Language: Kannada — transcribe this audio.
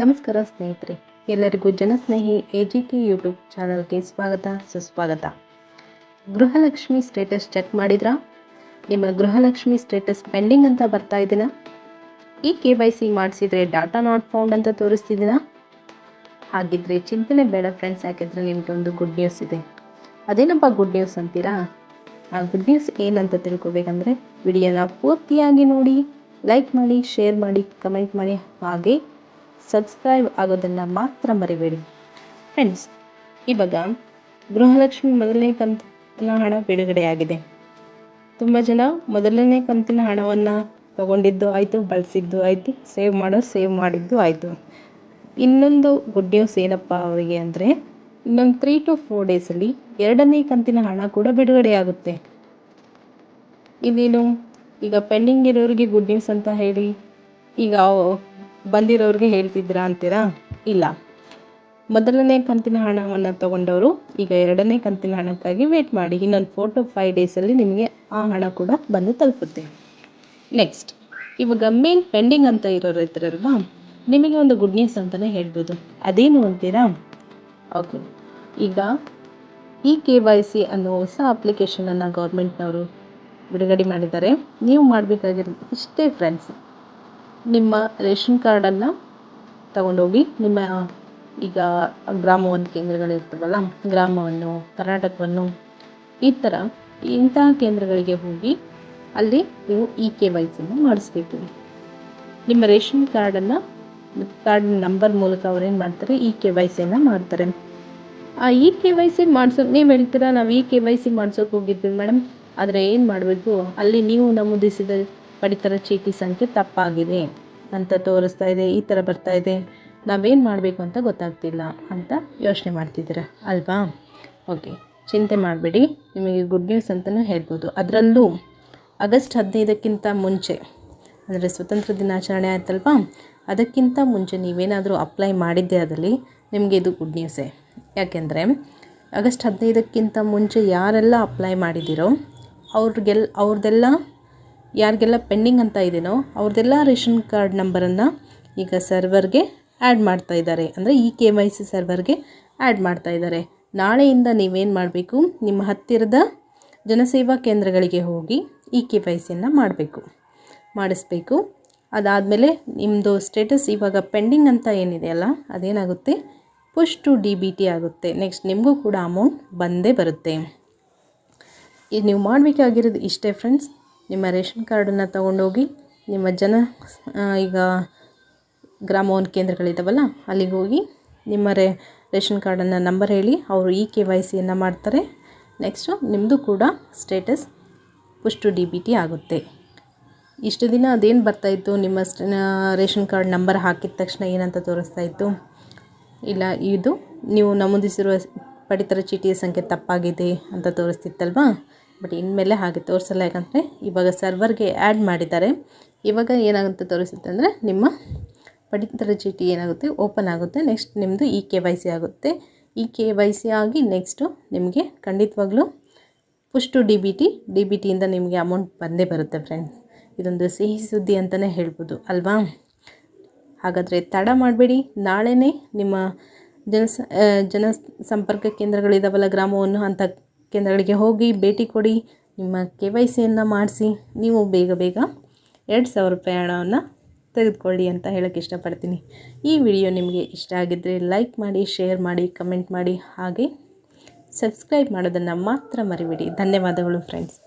ನಮಸ್ಕಾರ ಸ್ನೇಹಿತರೆ, ಎಲ್ಲರಿಗೂ Janasnehi A G K YouTube ಚಾನಲ್ಗೆ ಸ್ವಾಗತ, ಸುಸ್ವಾಗತ. ಗೃಹಲಕ್ಷ್ಮಿ ಸ್ಟೇಟಸ್ ಚೆಕ್ ಮಾಡಿದ್ರಾ? ನಿಮ್ಮ ಗೃಹಲಕ್ಷ್ಮಿ ಸ್ಟೇಟಸ್ ಪೆಂಡಿಂಗ್ ಅಂತ ಬರ್ತಾ ಇದ್ದೀನ ಈ ಕೆ ವೈ ಸಿ ಮಾಡಿಸಿದ್ರೆ ಡಾಟಾ ನಾಟ್ ಫೌಂಡ್ ಅಂತ ತೋರಿಸ್ತಿದ್ದೀನ ಹಾಗಿದ್ರೆ ಚಿಂತನೆ ಬೇಡ ಫ್ರೆಂಡ್ಸ್ ಯಾಕೆಂದರೆ ನಿಮಗೆ ಒಂದು ಗುಡ್ ನ್ಯೂಸ್ ಇದೆ. ಅದೇನಪ್ಪ ಗುಡ್ ನ್ಯೂಸ್ ಅಂತೀರಾ? ಆ ಗುಡ್ ನ್ಯೂಸ್ ಏನಂತ ತಿಳ್ಕೊಬೇಕಂದ್ರೆ ವಿಡಿಯೋನ ಪೂರ್ತಿಯಾಗಿ ನೋಡಿ ಲೈಕ್ ಮಾಡಿ ಶೇರ್ ಮಾಡಿ ಕಮೆಂಟ್ ಮಾಡಿ, ಹಾಗೆ ಸಬ್ಸ್ಕ್ರೈಬ್ ಆಗೋದನ್ನು ಮಾತ್ರ ಮರಿಬೇಡಿ. ಫ್ರೆಂಡ್ಸ್ ಇವಾಗ ಗೃಹಲಕ್ಷ್ಮಿ ಮೊದಲನೇ ಕಂತಿನ ಹಣ ಬಿಡುಗಡೆಯಾಗಿದೆ. ತುಂಬ ಜನ ಮೊದಲನೇ ಕಂತಿನ ಹಣವನ್ನು ತಗೊಂಡಿದ್ದು ಆಯಿತು, ಬಳಸಿದ್ದು ಆಯಿತು ಸೇವ್ ಮಾಡೋ ಸೇವ್ ಮಾಡಿದ್ದು ಆಯಿತು. ಇನ್ನೊಂದು ಗುಡ್ ನ್ಯೂಸ್ ಏನಪ್ಪ ಅವರಿಗೆ ಅಂದರೆ, ಇನ್ನೊಂದು ತ್ರೀ ಟು ಫೋರ್ ಡೇಸಲ್ಲಿ ಎರಡನೇ ಕಂತಿನ ಹಣ ಕೂಡ ಬಿಡುಗಡೆಯಾಗುತ್ತೆ. ಇದೇನು? ಈಗ ಪೆಂಡಿಂಗ್ ಇರೋರಿಗೆ ಗುಡ್ ನ್ಯೂಸ್ ಅಂತ ಹೇಳಿ, ಈಗ ಬಂದಿರೋರಿಗೆ ಹೇಳ್ತಿದ್ದೀರಾ ಅಂತೀರಾ? ಇಲ್ಲ. ಮೊದಲನೇ ಕಂತಿನ ಹಣವನ್ನು ತಗೊಂಡವರು ಈಗ ಎರಡನೇ ಕಂತಿನ ಹಣಕ್ಕಾಗಿ ವೇಟ್ ಮಾಡಿ. ಇನ್ನೊಂದು ಫೋರ್ ಟು ಫೈವ್ ಡೇಸಲ್ಲಿ ನಿಮಗೆ ಆ ಹಣ ಕೂಡ ಬಂದು ತಲುಪುತ್ತೆ. ನೆಕ್ಸ್ಟ್ ಇವಾಗ ಮೇನ್ ಪೆಂಡಿಂಗ್ ಅಂತ ಇರೋರು ಇರ್ತಾರಲ್ವಾ ನಿಮಗೆ ಒಂದು ಗುಡ್ ನ್ಯೂಸ್ ಅಂತಲೇ ಹೇಳ್ಬೋದು. ಅದೇನು ಅಂತೀರಾ? ಓಕೆ ಈಗ ಈ ಕೆ ವೈ ಸಿ ಅನ್ನೋ ಹೊಸ ಅಪ್ಲಿಕೇಶನನ್ನು ಗೌರ್ಮೆಂಟ್ನವರು ಬಿಡುಗಡೆ ಮಾಡಿದ್ದಾರೆ. ನೀವು ಮಾಡಬೇಕಾಗಿರೋದು ಇಷ್ಟೇ ಫ್ರೆಂಡ್ಸ್ ನಿಮ್ಮ ರೇಷನ್ ಕಾರ್ಡನ್ನು ತಗೊಂಡೋಗಿ ನಿಮ್ಮ, ಈಗ ಗ್ರಾಮವನ್ನು ಕೇಂದ್ರಗಳಿರ್ತವಲ್ಲ ಗ್ರಾಮವನ್ನು, ಕರ್ನಾಟಕವನ್ನು, ಈ ಥರ ಇಂತಹ ಕೇಂದ್ರಗಳಿಗೆ ಹೋಗಿ ಅಲ್ಲಿ ನೀವು ಇ ಕೆ ವೈ ಸಿಯನ್ನು ಮಾಡಿಸ್ಬೇಕು. ನಿಮ್ಮ ರೇಷನ್ ಕಾರ್ಡನ್ನು, ಕಾರ್ಡ್ ನಂಬರ್ ಮೂಲಕ ಅವ್ರೇನು ಮಾಡ್ತಾರೆ ಇ ಕೆ ವೈ ಸಿಯನ್ನು ಮಾಡ್ತಾರೆ. ಆ ಇ ಕೆ ವೈ ಸಿ ನೀವು ಹೇಳ್ತೀರಾ, ನಾವು ಇ ಕೆ ವೈ ಸಿ ಮಾಡ್ಸೋಕೆ ಹೋಗಿದ್ವಿ ಮೇಡಮ್, ಆದರೆ ಏನು ಮಾಡಬೇಕು? ಅಲ್ಲಿ ನೀವು ನಮೂದಿಸಿದ ಪಡಿತರ ಚೀಟಿ ಸಂಖ್ಯೆ ತಪ್ಪಾಗಿದೆ ಅಂತ ತೋರಿಸ್ತಾ ಇದೆ, ಈ ಥರ ಬರ್ತಾ ಇದೆ. ನಾವೇನು ಮಾಡಬೇಕು ಅಂತ ಗೊತ್ತಾಗ್ತಿಲ್ಲ ಅಂತ ಯೋಚನೆ ಮಾಡ್ತಿದ್ದೀರಾ? ಅಲ್ವಾ? ಓಕೆ, ಚಿಂತೆ ಮಾಡಬೇಡಿ. ನಿಮಗೆ ಗುಡ್ ನ್ಯೂಸ್ ಅಂತಲೂ ಹೇಳ್ಬೋದು. ಅದರಲ್ಲೂ ಆಗಸ್ಟ್ ಹದಿನೈದಕ್ಕಿಂತ ಮುಂಚೆ, ಅಂದರೆ ಸ್ವತಂತ್ರ ದಿನಾಚರಣೆ ಆಯ್ತಲ್ವಾ? ಅದಕ್ಕಿಂತ ಮುಂಚೆ ನೀವೇನಾದರೂ ಅಪ್ಲೈ ಮಾಡಿದ್ದೆ ಅದರಲ್ಲಿ ನಿಮಗೆ ಇದು ಗುಡ್ ನ್ಯೂಸೇ ಯಾಕೆಂದರೆ ಆಗಸ್ಟ್ ಹದಿನೈದಕ್ಕಿಂತ ಮುಂಚೆ ಯಾರೆಲ್ಲ ಅಪ್ಲೈ ಮಾಡಿದ್ದೀರೋ ಅವ್ರಿಗೆಲ್ಲ ಅವ್ರದ್ದೆಲ್ಲ ಯಾರಿಗೆಲ್ಲ ಪೆಂಡಿಂಗ್ ಅಂತ ಇದೆಯೋ ಅವ್ರದ್ದೆಲ್ಲ ರೇಷನ್ ಕಾರ್ಡ್ ನಂಬರನ್ನು ಈಗ ಸರ್ವರ್ಗೆ ಆ್ಯಡ್ ಮಾಡ್ತಾ ಇದ್ದಾರೆ. ಅಂದರೆ ಈ ಕೆ ವೈ ಸಿ ಸರ್ವರ್ಗೆ ಆ್ಯಡ್ ಮಾಡ್ತಾ ಇದ್ದಾರೆ. ನಾಳೆಯಿಂದ ನೀವೇನು ಮಾಡಬೇಕು? ನಿಮ್ಮ ಹತ್ತಿರದ ಜನಸೇವಾ ಕೇಂದ್ರಗಳಿಗೆ ಹೋಗಿ ಈ ಕೆ ವೈ ಸಿಯನ್ನು ಮಾಡಬೇಕು. ಮಾಡಿಸ್ಬೇಕು. ಅದಾದಮೇಲೆ ನಿಮ್ಮದು ಸ್ಟೇಟಸ್ ಇವಾಗ ಪೆಂಡಿಂಗ್ ಅಂತ ಏನಿದೆಯಲ್ಲ ಅದೇನಾಗುತ್ತೆ? Push to D B T ಆಗುತ್ತೆ. ನೆಕ್ಸ್ಟ್ ನಿಮಗೂ ಕೂಡ ಅಮೌಂಟ್ ಬಂದೇ ಬರುತ್ತೆ. ಇದು ನೀವು ಮಾಡಬೇಕಾಗಿರೋದು ಇಷ್ಟೇ ಫ್ರೆಂಡ್ಸ್ ನಿಮ್ಮ ರೇಷನ್ ಕಾರ್ಡನ್ನು ತೊಗೊಂಡೋಗಿ ನಿಮ್ಮ ಜನ ಈಗ ಗ್ರಾಮವನ್ ಕೇಂದ್ರಗಳಿದ್ದಾವಲ್ಲ ಅಲ್ಲಿಗೆ ಹೋಗಿ ನಿಮ್ಮ ರೇ, ರೇಷನ್ ಕಾರ್ಡನ್ನು ನಂಬರ್ ಹೇಳಿ ಅವರು ಇ ಕೆ ವೈ ಸಿಯನ್ನು ಮಾಡ್ತಾರೆ. ನೆಕ್ಸ್ಟು ನಿಮ್ಮದು ಕೂಡ status push to D B T ಆಗುತ್ತೆ. ಇಷ್ಟು ದಿನ ಅದೇನು ಬರ್ತಾಯಿತ್ತು ನಿಮ್ಮ ರೇಷನ್ ಕಾರ್ಡ್ ನಂಬರ್ ಹಾಕಿದ ತಕ್ಷಣ ಏನಂತ ತೋರಿಸ್ತಾ ಇತ್ತು? ಇಲ್ಲ, ಇದು ನೀವು ನಮೂದಿಸಿರುವ ಪಡಿತರ ಚೀಟಿಯ ಸಂಖ್ಯೆ ತಪ್ಪಾಗಿದೆ ಅಂತ ತೋರಿಸ್ತಿತ್ತಲ್ವಾ? ಬಟ್ ಇನ್ಮೇಲೆ ಹಾಗೆ ತೋರಿಸಲ್ಲ. ಯಾಕಂದರೆ ಇವಾಗ ಸರ್ವರ್ಗೆ ಆ್ಯಡ್ ಮಾಡಿದ್ದಾರೆ. ಇವಾಗ ಏನಾಗುತ್ತೆ ತೋರಿಸುತ್ತೆ ಅಂದರೆ ನಿಮ್ಮ ಪಡಿತರ ಚೀಟಿ ಏನಾಗುತ್ತೆ? ಓಪನ್ ಆಗುತ್ತೆ. ನೆಕ್ಸ್ಟ್ ನಿಮ್ಮದು ಇ ಕೆ ವೈ ಸಿ ಆಗುತ್ತೆ. ಇ ಕೆ ವೈ ಸಿ ಆಗಿ ನೆಕ್ಸ್ಟು ನಿಮಗೆ ಖಂಡಿತವಾಗ್ಲೂ push to D B T D B ಟಿಯಿಂದ ನಿಮಗೆ ಅಮೌಂಟ್ ಬಂದೇ ಬರುತ್ತೆ ಫ್ರೆಂಡ್ಸ್ ಇದೊಂದು ಸಿಹಿ ಸುದ್ದಿ ಅಂತಲೇ ಹೇಳ್ಬೋದು, ಅಲ್ವಾ? ಹಾಗಾದರೆ ತಡ ಮಾಡಬೇಡಿ. ನಾಳೆನೇ ನಿಮ್ಮ ಜನ ಜನ ಸಂಪರ್ಕ ಕೇಂದ್ರಗಳಿದಾವಲ್ಲ, ಗ್ರಾಮವನ್ನು ಅಂಥ ಕೇಂದ್ರಗಳಿಗೆ ಹೋಗಿ ಭೇಟಿ ಕೊಡಿ, ನಿಮ್ಮ ಕೆ ವೈ ಸಿಯನ್ನು ಮಾಡಿಸಿ, ನೀವು ಬೇಗ ಬೇಗ ಎರಡು ಸಾವಿರ ರೂಪಾಯಿ ಹಣವನ್ನು ತೆಗೆದುಕೊಳ್ಳಿ ಅಂತ ಹೇಳೋಕ್ಕೆ ಇಷ್ಟಪಡ್ತೀನಿ. ಈ ವಿಡಿಯೋ ನಿಮಗೆ ಇಷ್ಟ ಆಗಿದ್ದರೆ ಲೈಕ್ ಮಾಡಿ ಶೇರ್ ಮಾಡಿ ಕಮೆಂಟ್ ಮಾಡಿ, ಹಾಗೆ ಸಬ್ಸ್ಕ್ರೈಬ್ ಮಾಡೋದನ್ನು ಮಾತ್ರ ಮರಿಬೇಡಿ. ಧನ್ಯವಾದಗಳು ಫ್ರೆಂಡ್ಸ್